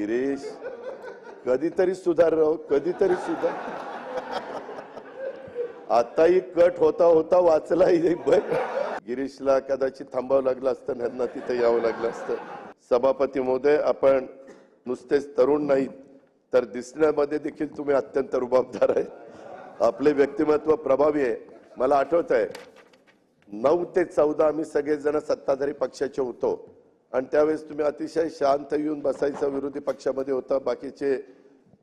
गिरीश कधीतरी सुधार राव कधीतरी सुधार. आताही कट होता होता वाचलाही गिरीशला कदाचित थांबावं लागलं असतं ह्यांना तिथे यावं लागलं असतं. सभापती महोदय आपण नुसतेच तरुण नाहीत तर दिसण्यामध्ये देखील तुम्ही अत्यंत रुबाबदार आहे. आपले व्यक्तिमत्व प्रभावी आहे. मला आठवत आहे नऊ ते चौदा आम्ही सगळेजण सत्ताधारी पक्षाचे होतो. आणि त्यावेळेस तुम्ही अतिशय शांत येऊन बसायचं विरोधी पक्षामध्ये होता. बाकीचे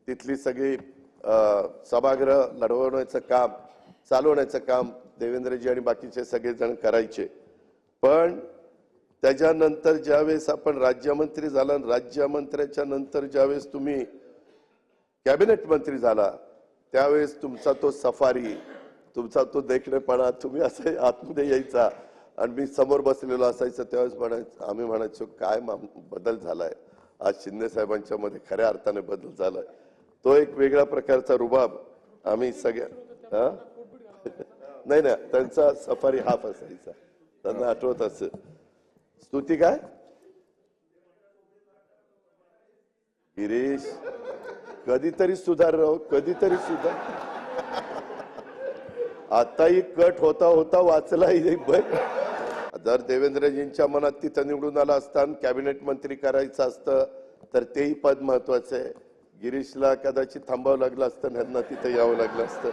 तिथली सगळी सभागृह लढवण्याचं काम चालवण्याचं काम देवेंद्रजी आणि बाकीचे सगळेजण करायचे. पण त्याच्यानंतर ज्यावेळेस आपण राज्यमंत्री झाला राज्यमंत्र्याच्या नंतर ज्यावेळेस तुम्ही कॅबिनेट मंत्री झाला त्यावेळेस तुमचा तो सफारी तुमचा तो देखणेपणा तुम्ही असं आतमध्ये यायचा. आणि मी समोर बसलेलो असायचं त्यावेळेस म्हणायचं आम्ही म्हणायचो काय मा- बदल झालाय? आज शिंदे साहेबांच्या मध्ये खऱ्या अर्थाने बदल झालाय. तो एक वेगळ्या प्रकारचा रुबाब आम्ही सगळ्या हा? नाही ना त्यांचा सफारी हाफ असायचा. त्यांना आठवत असं स्तुती काय? गिरीश कधीतरी सुधार राव कधीतरी सुधार. आताही कट होता होता वाचलाही बघ जर देवेंद्रजींच्या मनात तिथं निवडून आला असता आणि कॅबिनेट मंत्री करायचं असतं तर तेही पद महत्वाचं आहे. गिरीशला कदाचित थांबावं लागलं असतं आणि ह्यांना तिथं यावं लागलं असतं.